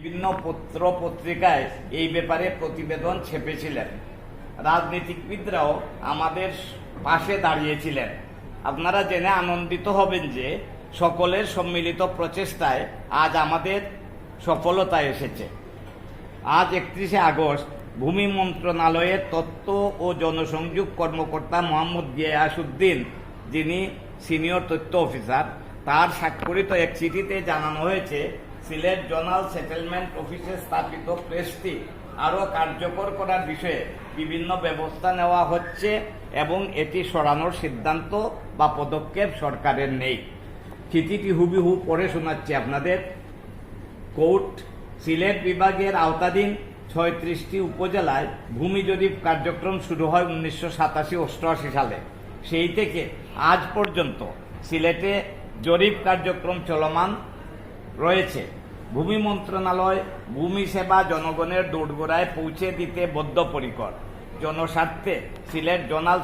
বিভিন্ন পত্র পত্রিকায় এই ব্যাপারে প্রতিবেদন ছেপেছিলেন। রাজনীতিবিদরাও আমাদের পাশে দাঁড়িয়েছিলেন। আপনারা জেনে আনন্দিত হবেন যে সকলের সম্মিলিত প্রচেষ্টায় আজ আমাদের সফলতা এসেছে। আজ একত্রিশে আগস্ট ভূমি মন্ত্রণালয়ের তথ্য ও জনসংযোগ কর্মকর্তা মোহাম্মদ গিয়াসুদ্দিন যিনি সিনিয়র তথ্য অফিসার, তার স্বাক্ষরিত এক চিঠিতে জানানো হয়েছে সিলেট জোনাল সেটেলমেন্ট অফিসে স্থাপিত প্রেসটি আরও কার্যকর করার বিষয়ে বিভিন্ন ব্যবস্থা নেওয়া হচ্ছে এবং এটি সরানোর সিদ্ধান্ত বা পদক্ষেপ সরকারের নেই। চিঠিটি হুবিহু পড়ে শোনাচ্ছি আপনাদের। কোর্ট, সিলেট বিভাগের আওতাধীন ছয়ত্রিশটি উপজেলায় ভূমি জরিপ কার্যক্রম শুরু হয় উনিশশো সাতাশি অষ্টআশি সালে। সেই থেকে আজ পর্যন্ত সিলেটে জরিপ কার্যক্রম চলমান রয়েছে। ভূমি মন্ত্রণালয় ভূমি সেবা জনগণের দোরগোড়ায় পৌঁছে দিতে বদ্ধপরিকর। জনস্বার্থে সিলেট জোনাল